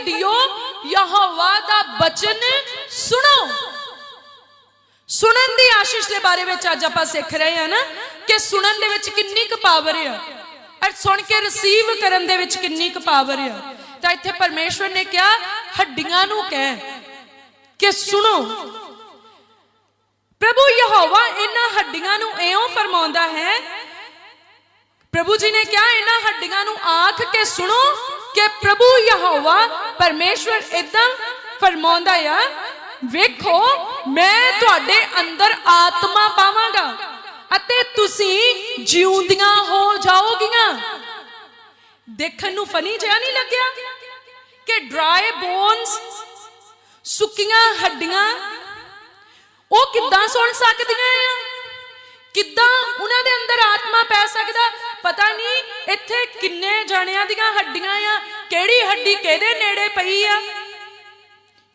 ਹੱਡੀਓ ਯਹੋਵਾ ਦਾ ਬਚਨ ਸੁਣੋ ਸੁਣਨ ਦੀ ਆਸ਼ੀਸ਼ ਦੇ ਬਾਰੇ ਵਿੱਚ ਅੱਜ ਆਪਾਂ ਸਿੱਖ ਰਹੇ ਹਾਂ ਨਾ, ਕਿ ਸੁਣਨ ਦੇ ਵਿੱਚ ਕਿੰਨੀ ਕੁ ਪਾਵਰ ਆ। ਔਰ ਸੁਣ ਕੇ ਰਿਸੀਵ ਕਰਨ ਦੇ ਵਿੱਚ ਕਿੰਨੀ ਕੁ ਪਾਵਰ ਆ। ਤਾਂ ਇੱਥੇ ਪਰਮੇਸ਼ਵਰ ਨੇ ਕਿਹਾ, ਹੱਡੀਆਂ ਨੂੰ ਕਹਿ ਕਿ ਸੁਣੋ। ਪ੍ਰਭੂ ਯਹੋਵਾ ਇਹਨਾਂ ਹੱਡੀਆਂ ਨੂੰ ਐਉਂ ਫਰਮਾਉਂਦਾ ਹੈ, ਪ੍ਰਭੂ ਜੀ ਨੇ ਕਿਹਾ, ਇਹਨਾਂ ਹੱਡੀਆਂ ਨੂੰ ਆਖ ਕੇ ਸੁਣੋ ਕਿ ਪ੍ਰਭੂ ਯਹੋਵਾ ਪਰਮੇਸ਼ਵਰ ਇਦਾਂ ਫਰਮਾਉਂਦਾ ਆ, ਵੇਖੋ, ਮੈਂ ਤੁਹਾਡੇ ਅੰਦਰ ਆਤਮਾ ਪਾਵਾਂਗਾ ਅਤੇ ਤੁਸੀਂ ਜਿਉਂਦੀਆਂ ਹੋ ਜਾਓਗੀਆਂ। ਦੇਖਣ ਨੂੰ ਫਨੀ ਜਿਹਾ ਨਹੀਂ ਲੱਗਿਆ ਕਿ ਡਰਾਈ ਬੋਨਸ ਸੁੱਕੀਆਂ ਹੱਡੀਆਂ, ਉਹ ਕਿੱਦਾਂ ਸੁਣ ਸਕਦੀਆਂ ਆ? ਕਿੱਦਾਂ ਉਹਨਾਂ ਦੇ ਅੰਦਰ ਆਤਮਾ ਪੈ ਸਕਦਾ? ਪਤਾ ਨਹੀਂ ਇੱਥੇ ਕਿੰਨੇ ਜਣਿਆਂ ਦੀਆਂ ਹੱਡੀਆਂ ਆ, ਕਿਹੜੀ ਹੱਡੀ ਕਿਹਦੇ ਨੇੜੇ ਪਈ ਆ,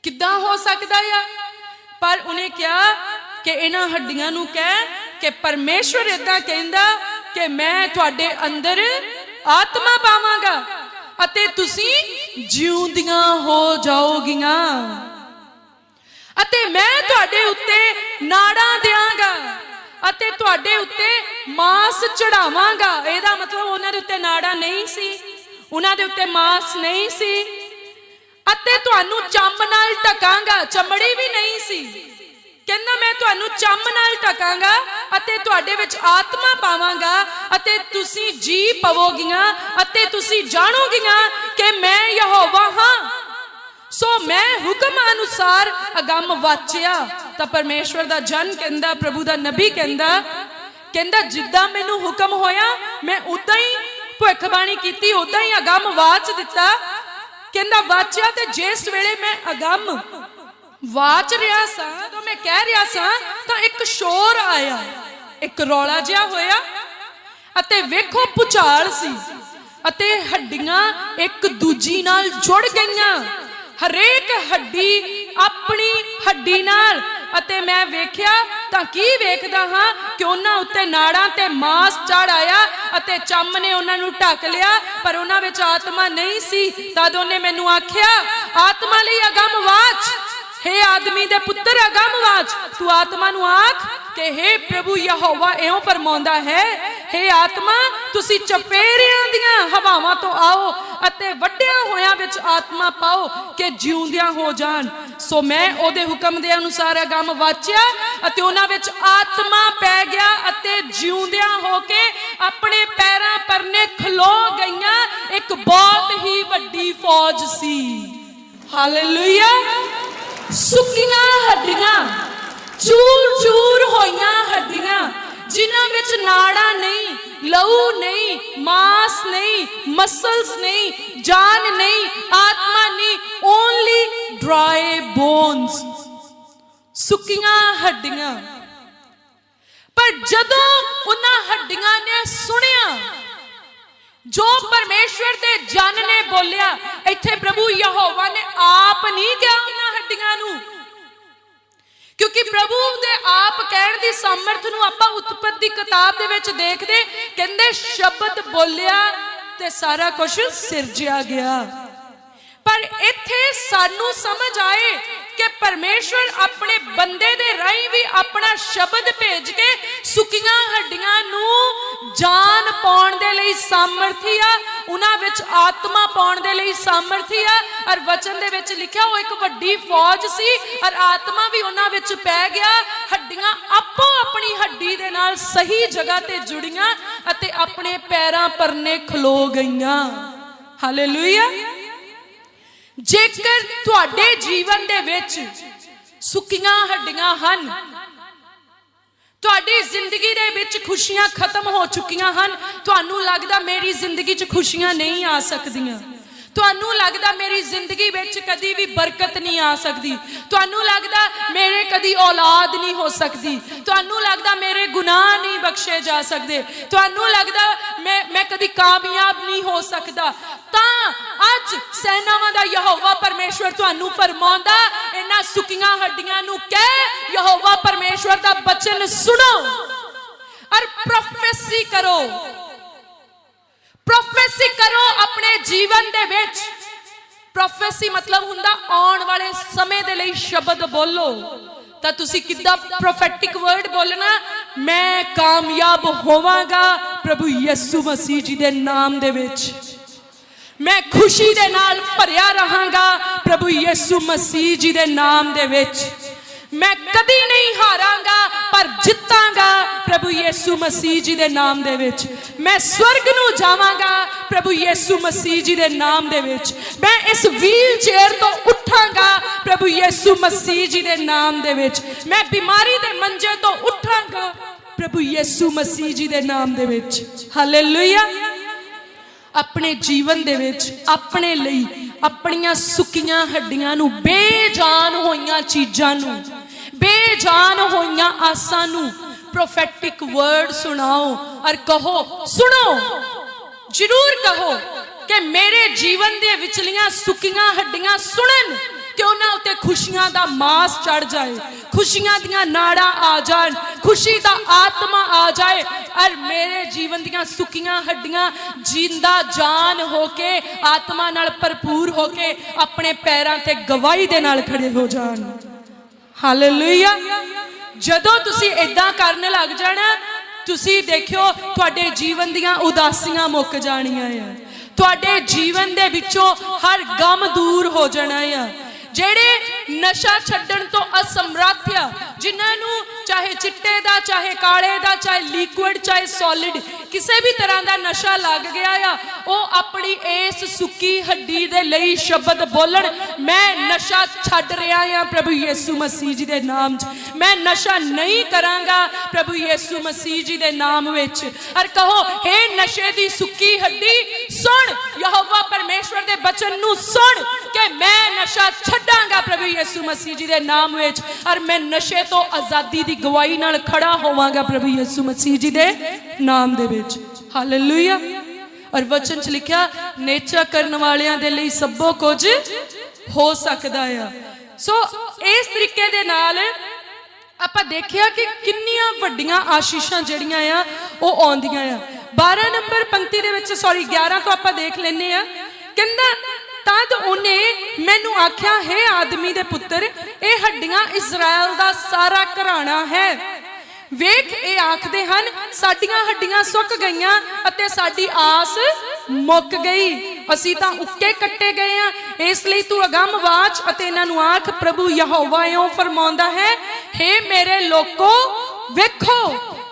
ਕਿੱਦਾਂ ਹੋ ਸਕਦਾ ਆ? ਪਰ ਉਹਨੇ ਕਿਹਾ ਕਿ ਇਹਨਾਂ ਹੱਡੀਆਂ ਨੂੰ ਕਹਿ ਕਿ ਪਰਮੇਸ਼ਵਰ ਇਦਾਂ ਕਹਿੰਦਾ ਕਿ ਮੈਂ ਤੁਹਾਡੇ ਅੰਦਰ ਆਤਮਾ ਪਾਵਾਂਗਾ ਅਤੇ ਤੁਸੀਂ ਜਿਉਂਦੀਆਂ ਹੋ ਜਾਓਗੀਆਂ। ਅਤੇ ਮੈਂ ਤੁਹਾਡੇ ਉੱਤੇ ਨਾੜਾਂ ਦੇਵਾਂਗਾ ਅਤੇ ਤੁਹਾਡੇ ਉੱਤੇ ਮਾਸ ਚੜਾਵਾਂਗਾ। ਇਹਦਾ ਮਤਲਬ ਉਹਨਾਂ ਦੇ ਉੱਤੇ ਨਾੜਾਂ ਨਹੀਂ ਸੀ। ਉਹਨਾਂ ਦੇ ਉੱਤੇ ਮਾਸ ਨਹੀਂ ਸੀ। ਅਤੇ ਤੁਹਾਨੂੰ ਚੰਮ ਨਾਲ ਢਕਾਂਗਾ। ਚਮੜੀ ਵੀ ਨਹੀਂ ਸੀ। ਕਹਿੰਦਾ, ਮੈਂ ਤੁਹਾਨੂੰ ਚੰਮ ਨਾਲ ਢਕਾਂਗਾ ਅਤੇ ਤੁਹਾਡੇ ਵਿੱਚ ਆਤਮਾ ਪਾਵਾਂਗਾ ਅਤੇ ਤੁਸੀਂ ਜੀ ਪਵੋਗੀਆਂ ਅਤੇ ਤੁਸੀਂ ਜਾਣੋਗੀਆਂ ਕਿ ਸੋ ਮੈਂ ਹੁਕਮ ਅਨੁਸਾਰ ਅਗੰਮ ਵਾਚਿਆ। ਤਾਂ ਪਰਮੇਸ਼ਵਰ ਦਾ ਜਨ ਕਹਿੰਦਾ, ਪ੍ਰਭੂ ਦਾ ਨਬੀ ਕਹਿੰਦਾ ਕਹਿੰਦਾ, ਜਿੱਦਾਂ ਮੈਨੂੰ ਹੁਕਮ ਹੋਇਆ, ਮੈਂ ਉਦਾਂ ਹੀ ਭਵਿੱਖਬਾਣੀ ਕੀਤੀ, ਉਦਾਂ ਹੀ ਅਗੰਮ ਵਾਚ ਦਿੱਤਾ। ਕਹਿੰਦਾ, ਵਾਚਿਆ ਤੇ ਜਿਸ ਵੇਲੇ ਮੈਂ ਅਗੰਮ ਵਾਚ ਰਿਹਾ ਸਾਂ ਤਾਂ ਮੈਂ ਕਹਿ ਰਿਹਾ ਸਾਂ, ਤਾਂ ਇੱਕ ਸ਼ੋਰ ਆਇਆ। ਇੱਕ ਰੌਲਾ ਜਿਹਾ ਹੋਇਆ ਅਤੇ ਵੇਖੋ ਪੁਚਾਲ ਸੀ ਅਤੇ ਹੱਡੀਆਂ ਇੱਕ ਦੂਜੀ ਨਾਲ ਜੁੜ ਗਈਆਂ। ਹਰੇਕ ਹੱਡੀ ਆਪਣੀ ਹੱਡੀ ਨਾਲ। ਅਤੇ ਮੈਂ ਵੇਖਿਆ ਤਾਂ ਕੀ ਵੇਖਦਾ ਹਾਂ ਕਿ ਉਹਨਾਂ ਉੱਤੇ ਨਾੜਾਂ ਤੇ ਮਾਸ ਚੜ ਆਇਆ ਅਤੇ ਚੰਮ ਨੇ ਉਹਨਾਂ ਨੂੰ ਢੱਕ ਲਿਆ, ਪਰ ਉਹਨਾਂ ਵਿੱਚ ਆਤਮਾ ਨਹੀਂ ਸੀ। ਤਦ ਉਹਨੇ ਮੈਨੂੰ ਆਖਿਆ, ਆਤਮਾ ਲਈ ਅਗੰਮ ਵਾਚ। ਹੇ ਆਦਮੀ ਦੇ ਪੁੱਤਰ ਅਗੰਮਵਾਚ ਤੂੰ ਆਤਮਾ ਨੂੰ ਆਖ ਕਿ ਹੇ ਪ੍ਰਭੂ ਯਹੋਵਾ, ਇਉਂ ਫਰਮਾਉਂਦਾ ਹੈ ਹੇ ਆਤਮਾ, ਤੁਸੀਂ ਚਪੇਰਿਆਂ ਦੀਆਂ ਹਵਾਵਾਂ ਤੋਂ ਆਓ ਅਤੇ ਵੱਡਿਆਂ ਹੋਇਆਂ ਵਿੱਚ ਆਤਮਾ ਪਾਓ ਕਿ ਜਿਉਂਦਿਆਂ ਹੋ ਜਾਣ। ਸੋ ਮੈਂ ਉਹਦੇ ਹੁਕਮ ਦੇ ਅਨੁਸਾਰ ਅਗੰਮ ਵਾਚਿਆ ਅਤੇ ਉਹਨਾਂ ਵਿੱਚ ਆਤਮਾ ਪੈ ਗਿਆ ਅਤੇ ਜਿਉਂਦਿਆਂ ਹੋ ਕੇ ਆਪਣੇ ਪੈਰਾਂ ਪਰਨੇ ਖਲੋ ਗਈਆਂ। ਇੱਕ ਬਹੁਤ ਹੀ ਵੱਡੀ ਫੌਜ ਸੀ। ਹਾਲੇਲੂਇਆ। ਸੁੱਕੀਆਂ ਹੱਡੀਆਂ ਚੂਰ ਚੂਰ ਹੋਈਆਂ ਹੱਡੀਆਂ। ਜਿਨ੍ਹਾਂ ਵਿੱਚ ਨਾੜਾਂ ਨਹੀਂ, ਲਹੂ ਨਹੀਂ, ਮਾਸ ਨਹੀਂ ਮਸਲਸ ਨਹੀਂ, ਜਾਨ ਨਹੀਂ, ਆਤਮਾ ਨਹੀਂ ਓਨਲੀ ਡਰਾਈ ਬੋਨਸ ਸੁੱਕੀਆਂ ਹੱਡੀਆਂ। ਪਰ ਜਦੋਂ ਉਹਨਾਂ ਹੱਡੀਆਂ ਨੇ ਸੁਣਿਆ, ਜੋ ਪਰਮੇਸ਼ਵਰ ਦੇ ਜਨ ਨੇ ਬੋਲਿਆ, ਇੱਥੇ ਪ੍ਰਭੂ ਯਹੋਵਾ ਨੇ ਆਪ ਨਹੀਂ ਕਿਹਾ ਉਹਨਾਂ ਹੱਡੀਆਂ ਨੂੰ ਪ੍ਰਭੂ ਦੇ ਆਪ ਕਹਿਣ ਦੀ ਸਮਰਥ ਨੂੰ ਆਪਾਂ ਉਤਪਤ ਦੀ ਕਿਤਾਬ ਦੇ ਵਿੱਚ ਦੇਖਦੇ, ਕਹਿੰਦੇ ਸ਼ਬਦ ਬੋਲਿਆ ਤੇ ਸਾਰਾ ਕੁਝ ਸਿਰਜਿਆ ਗਿਆ। ਪਰ ਇੱਥੇ ਸਾਨੂੰ ਸਮਝ ਆਏ ਕਿ ਪਰਮੇਸ਼ਵਰ ਆਪਣੇ ਬੰਦੇ ਦੇ ਰਾਹੀਂ ਵੀ ਆਪਣਾ ਸ਼ਬਦ ਭੇਜ ਕੇ ਸੁੱਕੀਆਂ ਹੱਡੀਆਂ ਨੂੰ ਜਾਨ ਪਾਉਣ ਦੇ ਲਈ ਸਾਮਰਥੀ ਆ, ਉਹਨਾਂ ਵਿੱਚ ਆਤਮਾ ਪਾਉਣ ਦੇ ਲਈ ਸਾਮਰਥੀ ਆ। ਔਰ ਵਚਨ ਦੇ ਵਿੱਚ ਲਿਖਿਆ ਉਹ ਇੱਕ ਵੱਡੀ ਫੌਜ ਸੀ, ਔਰ ਆਤਮਾ ਵੀ ਉਹਨਾਂ ਵਿੱਚ ਪੈ ਗਿਆ। ਹੱਡੀਆਂ ਆਪੋ ਆਪਣੀ ਹੱਡੀ ਦੇ ਨਾਲ ਸਹੀ ਜਗ੍ਹਾ ਤੇ ਜੁੜੀਆਂ ਅਤੇ ਆਪਣੇ ਪੈਰਾਂ ਪਰਨੇ ਖਲੋ ਗਈਆਂ। ਹਾਲੇਲੂਇਆ ਜੇਕਰ ਤੁਹਾਡੇ ਜੀਵਨ ਦੇ ਵਿੱਚ ਸੁੱਕੀਆਂ ਹੱਡੀਆਂ ਹਨ ਤੁਹਾਡੀ ਜ਼ਿੰਦਗੀ ਦੇ ਵਿੱਚ ਖੁਸ਼ੀਆਂ ਖਤਮ ਹੋ ਚੁੱਕੀਆਂ ਹਨ। ਤੁਹਾਨੂੰ ਲੱਗਦਾ ਮੇਰੀ ਜ਼ਿੰਦਗੀ 'ਚ ਖੁਸ਼ੀਆਂ ਨਹੀਂ ਆ ਸਕਦੀਆਂ। ਤੁਹਾਨੂੰ ਲੱਗਦਾ ਮੇਰੀ ਜ਼ਿੰਦਗੀ ਵਿੱਚ ਕਦੀ ਵੀ ਬਰਕਤ ਨਹੀਂ ਆ ਸਕਦੀ? ਤੁਹਾਨੂੰ ਲੱਗਦਾ ਮੇਰੇ ਕਦੀ ਔਲਾਦ ਨਹੀਂ ਹੋ ਸਕਦੀ? ਤੁਹਾਨੂੰ ਲੱਗਦਾ ਮੇਰੇ ਗੁਨਾਹ ਨਹੀਂ ਬਖਸ਼ੇ ਜਾ ਸਕਦੇ? ਤੁਹਾਨੂੰ ਲੱਗਦਾ ਮੈਂ ਮੈਂ ਕਦੀ ਕਾਮਯਾਬ ਨਹੀਂ ਹੋ ਸਕਦਾ? ਤਾਂ ਅੱਜ ਸੈਨਾਵਾਂ ਦਾ ਯਹੋਵਾ ਪਰਮੇਸ਼ਵਰ ਤੁਹਾਨੂੰ ਫਰਮਾਉਂਦਾ, ਇਹਨਾਂ ਸੁੱਕੀਆਂ ਹੱਡੀਆਂ ਨੂੰ ਕਹਿ, ਯਹੋਵਾ ਪਰਮੇਸ਼ਵਰ ਦਾ ਬਚਨ ਸੁਣੋ ਔਰ ਪ੍ਰੋਫੈਸੀ ਕਰੋ। ਪ੍ਰੋਫੈਸੀ ਕਰੋ ਆਪਣੇ ਮਤਲਬ ਹੁੰਦਾ ਆਉਣ ਵਾਲੇ ਸਮੇਂ ਦੇ ਲਈ ਸ਼ਬਦ ਬੋਲੋ। ਤਾਂ ਤੁਸੀਂ ਕਿੱਦਾਂ ਪ੍ਰੋਫੈਟਿਕ ਵਰਡ ਬੋਲਣਾ? ਮੈਂ ਕਾਮਯਾਬ ਹੋਵਾਂਗਾ ਪ੍ਰਭੂ ਯਿਸੂ ਮਸੀਹ ਜੀ ਦੇ ਨਾਮ ਦੇ ਵਿੱਚ। ਮੈਂ ਖੁਸ਼ੀ ਦੇ ਨਾਲ ਭਰਿਆ ਰਹਾਂਗਾ ਪ੍ਰਭੂ ਯਿਸੂ ਮਸੀਹ ਜੀ ਦੇ ਨਾਮ ਦੇ ਵਿੱਚ। ਮੈਂ ਕਦੀ ਨਹੀਂ ਹਾਰਾਂਗਾ, ਪਰ ਜਿੱਤਾਂਗਾ ਪ੍ਰਭੂ ਯਿਸੂ ਮਸੀਹ ਜੀ ਦੇ ਨਾਮ ਦੇ ਵਿੱਚ। ਮੈਂ ਸਵਰਗ ਨੂੰ ਜਾਵਾਂਗਾ ਪ੍ਰਭੂ ਯਿਸੂ ਮਸੀਹ ਜੀ ਦੇ ਨਾਮ ਦੇ ਵਿੱਚ। ਮੈਂ ਇਸ ਵੀਲ ਚੇਅਰ ਤੋਂ ਉੱਠਾਂਗਾ ਪ੍ਰਭੂ ਯਿਸੂ ਮਸੀਹ ਜੀ ਦੇ ਨਾਮ ਦੇ ਵਿੱਚ। ਮੈਂ ਬਿਮਾਰੀ ਦੇ ਮੰਜੇ ਤੋਂ ਉੱਠਾਂਗਾ ਪ੍ਰਭੂ ਯਿਸੂ ਮਸੀਹ ਜੀ ਦੇ ਨਾਮ ਦੇ ਵਿੱਚ। ਹਾਲੇਲੂਇਆ ਆਪਣੇ ਜੀਵਨ ਦੇ ਵਿੱਚ, ਆਪਣੇ ਲਈ, ਆਪਣੀਆਂ ਸੁੱਕੀਆਂ ਹੱਡੀਆਂ ਨੂੰ, ਬੇਜਾਨ ਹੋਈਆਂ ਚੀਜ਼ਾਂ ਨੂੰ ਬੇਜਾਨ ਹੋਈਆਂ ਆਸਾਂ ਨੂੰ ਪ੍ਰੋਫੈਟਿਕ ਵਰਡ ਸੁਣਾਓ ਔਰ ਕਹੋ, ਸੁਣੋ, ਜ਼ਰੂਰ ਕਹੋ ਕਿ ਮੇਰੇ ਜੀਵਨ ਦੇ ਵਿਚਲੀਆਂ ਸੁੱਕੀਆਂ ਹੱਡੀਆਂ ਸੁਣਨ ਕਿ ਉਹਨਾਂ ਉੱਤੇ ਖੁਸ਼ੀਆਂ ਦਾ ਮਾਸ ਚੜ ਜਾਏ, ਖੁਸ਼ੀਆਂ ਦੀਆਂ ਨਾੜਾਂ ਆ ਜਾਣ, ਖੁਸ਼ੀ ਦਾ ਆਤਮਾ ਆ ਜਾਏ, ਔਰ ਮੇਰੇ ਜੀਵਨ ਦੀਆਂ ਸੁੱਕੀਆਂ ਹੱਡੀਆਂ ਜਿੰਦਾ ਜਾਨ ਹੋ ਕੇ, ਆਤਮਾ ਨਾਲ ਭਰਪੂਰ ਹੋ ਕੇ ਆਪਣੇ ਪੈਰਾਂ ਤੇ ਗਵਾਹੀ ਦੇ ਨਾਲ ਖੜੇ ਹੋ ਜਾਣ। ਹਾਲੇਲੂਇਆ ਜਦੋਂ ਤੁਸੀਂ ਇਦਾਂ ਕਰਨ ਲੱਗ ਜਾਣਾ, ਤੁਸੀਂ ਦੇਖਿਓ ਤੁਹਾਡੇ ਜੀਵਨ ਦੀਆਂ ਉਦਾਸੀਆਂ ਮੁੱਕ ਜਾਣੀਆਂ ਆ। ਤੁਹਾਡੇ ਜੀਵਨ ਦੇ ਵਿੱਚੋਂ ਹਰ ਗਮ ਦੂਰ ਹੋ ਜਾਣਾ ਆ। ਜਿਹੜੇ ਨਸ਼ਾ ਛੱਡਣ ਤੋਂ ਅਸਮਰੱਥ ਆ, ਜਿਨ੍ਹਾਂ ਨੂੰ ਚਾਹੇ ਚਿੱਟੇ ਦਾ, ਚਾਹੇ ਕਾਲੇ ਦਾ, ਚਾਹੇ ਲਿਕੁਇਡ ਚਾਹੇ ਸੋਲਿਡ ਕਿਸੇ ਵੀ ਤਰ੍ਹਾਂ ਦਾ ਨਸ਼ਾ ਲੱਗ ਗਿਆ ਆ, ਉਹ ਆਪਣੀ ਇਸ ਸੁੱਕੀ ਹੱਡੀ ਦੇ ਲਈ ਸ਼ਬਦ ਬੋਲਣ। ਮੈਂ ਨਸ਼ਾ ਛੱਡ ਰਿਹਾ ਆ ਪ੍ਰਭੂ ਯਿਸੂ ਮਸੀਹ ਜੀ ਦੇ ਨਾਮ 'ਚ। ਮੈਂ ਨਸ਼ਾ ਨਹੀਂ ਕਰਾਂਗਾ ਪ੍ਰਭੂ ਯਿਸੂ ਮਸੀਹ ਜੀ ਦੇ ਨਾਮ ਵਿੱਚ। ਅਰ ਕਹੋ हे ਨਸ਼ੇ ਦੀ ਸੁੱਕੀ ਹੱਡੀ, ਸੁਣ, ਯਹੋਵਾ ਪਰਮੇਸ਼ਵਰ ਦੇ ਬਚਨ ਨੂੰ ਸੁਣ ਕਿ ਮੈਂ ਨਸ਼ਾ ਛੱਡਾਂਗਾ ਪ੍ਰਭੂ ਯਿਸੂ ਮਸੀਹ ਜੀ ਦੇ ਨਾਮ ਵਿੱਚ। ਔਰ ਮੈਂ ਨਸ਼ੇ ਤੋਂ ਆਜ਼ਾਦੀ ਦੀ ਗਵਾਹੀ ਨਾਲ ਖੜਾ ਹੋਵਾਂਗਾ ਪ੍ਰਭੂ ਯਿਸੂ ਮਸੀਹ ਜੀ ਦੇ ਨਾਮ ਦੇ ਵਿੱਚ। ਹਾਲੇਲੂਇਆ ਔਰ ਵਚਨ ਚ ਲਿਖਿਆ ਨੇਚਾ ਕਰਨ ਵਾਲਿਆਂ ਦੇ ਲਈ ਸਭੋ ਕੁਝ ਹੋ ਸਕਦਾ ਆ। ਸੋ ਇਸ ਤਰੀਕੇ ਦੇ ਨਾਲ ਆਪਾਂ ਦੇਖਿਆ ਕਿ ਕਿੰਨੀਆਂ ਵੱਡੀਆਂ ਆਸ਼ੀਸ਼ਾਂ ਜਿਹੜੀਆਂ ਆ, ਉਹ ਆਉਂਦੀਆਂ ਆ। 12 ਨੰਬਰ ਪੰਕਤੀ ਦੇ ਵਿੱਚ ਸੌਰੀ 11 ਤੋਂ ਆਪਾਂ ਦੇਖ ਲੈਨੇ ਆ। ਕਹਿੰਦਾ ਤਦ ਉਹਨੇ ਮੈਨੂੰ ਆਖਿਆ, ਹੈ ਆਦਮੀ ਦੇ ਪੁੱਤਰ, ਇਹ ਹੱਡੀਆਂ ਇਜ਼ਰਾਈਲ ਦਾ ਸਾਰਾ ਘਰਾਣਾ ਹੈ। ਵੇਖ, ਇਹ ਆਖਦੇ ਹਨ, ਸਾਡੀਆਂ ਹੱਡੀਆਂ ਸੁੱਕ ਗਈਆਂ ਅਤੇ ਸਾਡੀ ਆਸ ਮੁੱਕ ਗਈ। ਅਸੀਂ ਤਾਂ ਉੱਕੇ ਕੱਟੇ ਗਏ ਆ। ਇਸ ਲਈ ਤੂੰ ਅਗੰਮ ਵਾਚ ਅਤੇ ਇਹਨਾਂ ਨੂੰ ਆਖ, ਪ੍ਰਭੂ ਯਹੋਵਾ ਇਉਂ ਫਰਮਾਉਂਦਾ ਹੈ हे ਮੇਰੇ ਲੋਕੋ, ਵੇਖੋ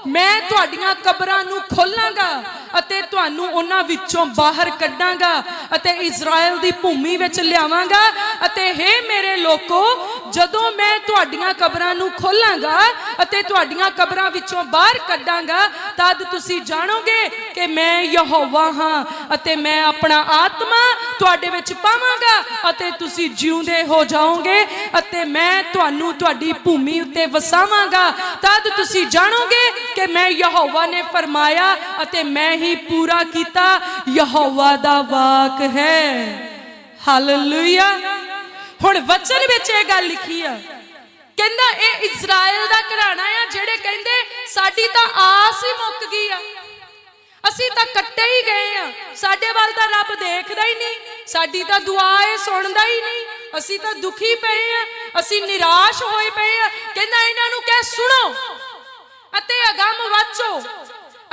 ਮੈਂ ਤੁਹਾਡੀਆਂ ਕਬਰਾਂ ਨੂੰ ਖੋਲਾਂਗਾ ਅਤੇ ਤੁਹਾਨੂੰ ਉਹਨਾਂ ਵਿੱਚੋਂ ਬਾਹਰ ਕੱਢਾਂਗਾ ਅਤੇ ਇਜ਼ਰਾਈਲ ਦੀ ਭੂਮੀ ਵਿੱਚ ਲਿਆਵਾਂਗਾ ਅਤੇ हे ਮੇਰੇ ਲੋਕੋ, ਜਦੋਂ ਮੈਂ ਤੁਹਾਡੀਆਂ ਕਬਰਾਂ ਨੂੰ ਖੋਲਾਂਗਾ ਅਤੇ ਤੁਹਾਡੀਆਂ ਕਬਰਾਂ ਵਿੱਚੋਂ ਬਾਹਰ ਕੱਢਾਂਗਾ, ਤਦ ਤੁਸੀਂ ਜਾਣੋਗੇ ਕਿ ਮੈਂ ਯਹੋਵਾ ਹਾਂ ਅਤੇ ਮੈਂ ਆਪਣਾ ਆਤਮਾ ਤੁਹਾਡੇ ਵਿੱਚ ਪਾਵਾਂਗਾ ਅਤੇ ਤੁਸੀਂ ਜਿਉਂਦੇ ਹੋ ਜਾਓਗੇ ਅਤੇ ਮੈਂ ਤੁਹਾਨੂੰ ਤੁਹਾਡੀ ਭੂਮੀ ਉੱਤੇ ਵਸਾਵਾਂਗਾ। ਤਦ ਤੁਸੀਂ ਜਾਣੋਗੇ ਕਿ ਮੈਂ ਯਹੋਵਾ ਨੇ ਫਰਮਾਇਆ ਅਤੇ ਮੈਂ ਹੀ ਪੂਰਾ ਕੀਤਾ। ਯਹੋਵਾ ਦਾ ਵਾਕ ਹੈ। ਹਾਲੇਲੂਇਆ ਹੁਣ ਵਚਨ ਵਿੱਚ ਇਹ ਗੱਲ ਲਿਖੀ ਆ। ਕਹਿੰਦਾ, ਇਹ ਇਜ਼ਰਾਈਲ ਦਾ ਘਰਾਣਾ ਆ ਜਿਹੜੇ ਕਹਿੰਦੇ, ਸਾਡੀ ਤਾਂ ਆਸ ਹੀ ਮੁੱਕ ਗਈ ਆ। ਅਸੀਂ ਤਾਂ ਕੱਟੇ ਹੀ ਗਏ ਆ। ਸਾਡੇ ਵੱਲ ਤਾਂ ਰੱਬ ਦੇਖਦਾ ਹੀ ਨਹੀਂ। ਸਾਡੀ ਤਾਂ ਦੁਆ ਇਹ ਸੁਣਦਾ ਹੀ ਨਹੀਂ। ਅਸੀਂ ਤਾਂ ਦੁਖੀ ਪਏ ਆ। ਅਸੀਂ ਨਿਰਾਸ਼ ਹੋਏ ਪਏ ਆ। ਕਹਿੰਦਾ ਇਹਨਾਂ ਨੂੰ ਕਹਿ, ਸੁਣੋ ਅਤੇ ਅਗੰਮ ਵਾਚੋ।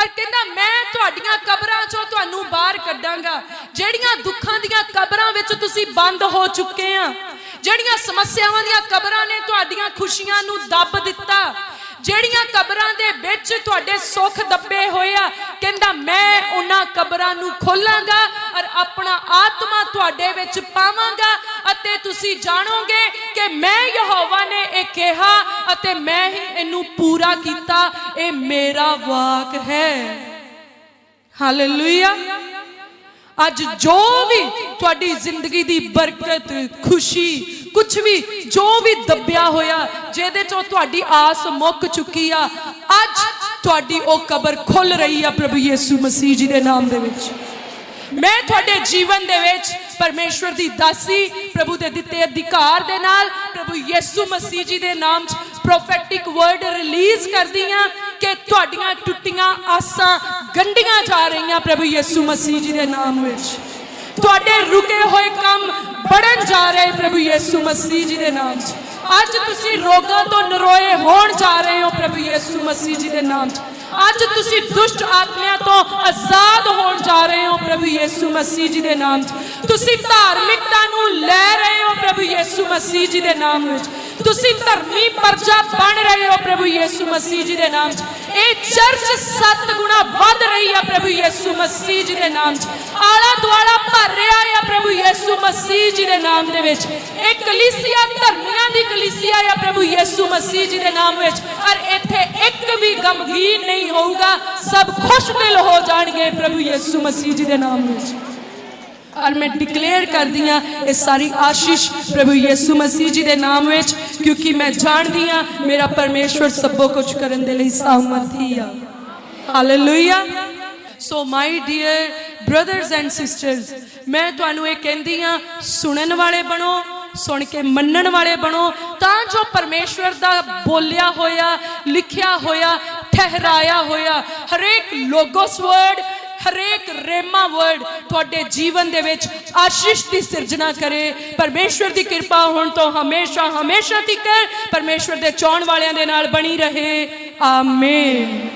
ਔਰ ਕਹਿੰਦਾ, ਮੈਂ ਤੁਹਾਡੀਆਂ ਕਬਰਾਂ ਚੋਂ ਤੁਹਾਨੂੰ ਬਾਹਰ ਕੱਢਾਂਗਾ। ਜਿਹੜੀਆਂ ਦੁੱਖਾਂ ਦੀਆਂ ਕਬਰਾਂ ਵਿੱਚ ਤੁਸੀਂ ਬੰਦ ਹੋ ਚੁੱਕੇ ਆ, ਜਿਹੜੀਆਂ ਸਮੱਸਿਆਵਾਂ ਦੀਆਂ ਕਬਰਾਂ ਨੇ ਤੁਹਾਡੀਆਂ ਖੁਸ਼ੀਆਂ ਨੂੰ ਦੱਬ ਦਿੱਤਾ ਜਿਹੜੀਆਂ ਕਬਰਾਂ ਦੇ ਵਿੱਚ ਤੁਹਾਡੇ ਸੁੱਖ ਦੱਬੇ ਹੋਏ ਆ, ਕਹਿੰਦਾ ਮੈਂ ਉਹਨਾਂ ਕਬਰਾਂ ਨੂੰ ਖੋਲਾਂਗਾ ਔਰ ਆਪਣਾ ਆਤਮਾ ਤੁਹਾਡੇ ਵਿੱਚ ਪਾਵਾਂਗਾ ਅਤੇ ਤੁਸੀਂ ਜਾਣੋਗੇ ਕਿ ਮੈਂ ਯਹੋਵਾ ਨੇ ਇਹ ਕਿਹਾ ਅਤੇ ਮੈਂ ਹੀ ਇਹਨੂੰ ਪੂਰਾ ਕੀਤਾ, ਇਹ ਮੇਰਾ ਵਾਕ ਹੈ। ਹਾਲੇਲੂਇਆ ਅੱਜ ਜੋ ਵੀ ਤੁਹਾਡੀ ਜ਼ਿੰਦਗੀ ਦੀ ਬਰਕਤ, ਖੁਸ਼ੀ ਕੁਝ ਵੀ, ਜੋ ਵੀ ਦੱਬਿਆ ਹੋਇਆ, ਜਿਹਦੇ ਚੋਂ ਤੁਹਾਡੀ ਆਸ ਮੁੱਕ ਚੁੱਕੀ ਆ, ਅੱਜ ਤੁਹਾਡੀ ਉਹ ਕਬਰ ਖੁੱਲ ਰਹੀ ਆ ਪ੍ਰਭੂ ਯੀਸੂ ਮਸੀਹ ਜੀ ਦੇ ਨਾਮ ਦੇ ਵਿੱਚ। ਮੈਂ ਤੁਹਾਡੇ ਜੀਵਨ ਦੇ ਵਿੱਚ ਪਰਮੇਸ਼ਵਰ ਦੀ ਦਾਸੀ, ਪ੍ਰਭੂ ਦੇ ਦਿੱਤੇ ਅਧਿਕਾਰ ਦੇ ਨਾਲ, ਪ੍ਰਭੂ ਯੀਸੂ ਮਸੀਹ ਜੀ ਦੇ ਨਾਮ 'ਚ ਪ੍ਰੋਫੈਟਿਕ ਵਰਡ ਰਿਲੀਜ਼ ਕਰਦੀ ਆ ਕਿ ਤੁਹਾਡੀਆਂ ਟੁੱਟੀਆਂ ਆਸਾਂ ਗੰਢੀਆਂ ਜਾ ਰਹੀਆਂ ਪ੍ਰਭੂ ਯੀਸੂ ਮਸੀਹ ਜੀ ਦੇ ਨਾਮ ਵਿੱਚ। ਤੁਹਾਡੇ ਰੁਕੇ ਹੋਏ ਕੰਮ ਬੜਨ ਜਾ ਰਹੇ ਪ੍ਰਭੂ ਯਿਸੂ ਮਸੀਹ ਜੀ ਦੇ ਨਾਮ 'ਚ। ਅੱਜ ਤੁਸੀਂ ਰੋਗਾਂ ਤੋਂ ਨਰੋਏ ਹੋਣ ਜਾ ਰਹੇ ਹੋ ਪ੍ਰਭੂ ਯਿਸੂ ਮਸੀਹ ਜੀ ਦੇ ਨਾਮ 'ਚ। ਅੱਜ ਤੁਸੀਂ ਦੁਸ਼ਟ ਆਤਮਿਆਂ ਤੋਂ ਆਜ਼ਾਦ ਹੋਣ ਜਾ ਰਹੇ ਹੋ ਪ੍ਰਭੂ ਯਿਸੂ ਮਸੀਹ ਜੀ ਦੇ ਨਾਮ 'ਚ। ਤੁਸੀਂ ਧਾਰਮਿਕਤਾ ਨੂੰ ਲੈ ਰਹੇ ਹੋ ਪ੍ਰਭੂ ਯਿਸੂ ਮਸੀਹ ਜੀ ਦੇ ਨਾਮ ਵਿੱਚ। ਤੁਸੀਂ ਧਰਮੀ ਪਰਜਾ ਬਣ ਰਹੇ ਹੋ ਪ੍ਰਭੂ ਯਿਸੂ ਮਸੀਹ ਜੀ ਦੇ ਨਾਮ 'ਚ। ਇਹ ਚਰਚ ਸੱਤ ਗੁਣਾ ਵੱਧ ਰਹੀ ਹੈ ਪ੍ਰਭੂ ਯਿਸੂ ਮਸੀਹ ਜੀ ਦੇ ਨਾਮ 'ਚ। ਆਲਾ ਦੁਆਲਾ ਭਰ ਰਿਹਾ ਹੈ ਪ੍ਰਭੂ ਯਿਸੂ ਮਸੀਹ ਜੀ ਦੇ ਨਾਮ ਦੇ ਵਿੱਚ। ਇਹ ਕਲੀਸਿਆ ਧਰਮੀਆਂ ਦੀ ਕਲੀਸਿਆ ਹੈ ਪ੍ਰਭੂ ਯਿਸੂ ਮਸੀਹ ਜੀ ਦੇ ਨਾਮ ਵਿੱਚ। ਔਰ ਇੱਥੇ ਇੱਕ ਵੀ ਗਮਗੀਨ ਨਹੀਂ ਹੋਊਗਾ। ਸਭ ਖੁਸ਼ ਦਿਲ ਹੋ ਜਾਣਗੇ ਪ੍ਰਭੂ ਯਿਸੂ ਮਸੀਹ ਜੀ ਦੇ ਨਾਮ ਵਿੱਚ। ਔਰ ਮੈਂ ਡਿਕਲੇਅਰ ਕਰਦੀ ਹਾਂ ਇਹ ਸਾਰੀ ਆਸ਼ੀਸ਼ ਪ੍ਰਭੂ ਯਿਸੂ ਮਸੀਹ ਜੀ ਦੇ ਨਾਮ ਵਿੱਚ, ਕਿਉਂਕਿ ਮੈਂ ਜਾਣਦੀ ਹਾਂ ਮੇਰਾ ਪਰਮੇਸ਼ਵਰ ਸਭੋ ਕੁਝ ਕਰਨ ਦੇ ਲਈ ਸਾਮਰਥੀ ਆ। Hallelujah so my dear brothers and sisters ਮੈਂ ਤੁਹਾਨੂੰ ਇਹ ਕਹਿੰਦੀ ਹਾਂ, ਸੁਣਨ ਵਾਲੇ ਬਣੋ, ਸੁਣ ਕੇ ਮੰਨਣ ਵਾਲੇ ਬਣੋ, ਤਾਂ ਜੋ ਪਰਮੇਸ਼ਵਰ ਦਾ ਬੋਲਿਆ ਹੋਇਆ, ਲਿਖਿਆ ਹੋਇਆ, ਠਹਿਰਾਇਆ ਹੋਇਆ, ਹਰੇਕ ਲੋਗੋਸ ਵਰਡ ਹਰੇਕ ਰੇਮਾ ਵਰਡ ਤੁਹਾਡੇ ਜੀਵਨ ਦੇ ਵਿੱਚ ਆਸ਼ੀਸ਼ ਦੀ ਸਿਰਜਣਾ ਕਰੇ। ਪਰਮੇਸ਼ਵਰ ਦੀ ਕਿਰਪਾ ਹੁਣ ਤੋਂ ਹਮੇਸ਼ਾ ਹਮੇਸ਼ਾ ਤੱਕ ਪਰਮੇਸ਼ਵਰ ਦੇ ਚਾਹਣ ਵਾਲਿਆਂ ਦੇ ਨਾਲ ਬਣੀ ਰਹੇ। ਆਮੇਨ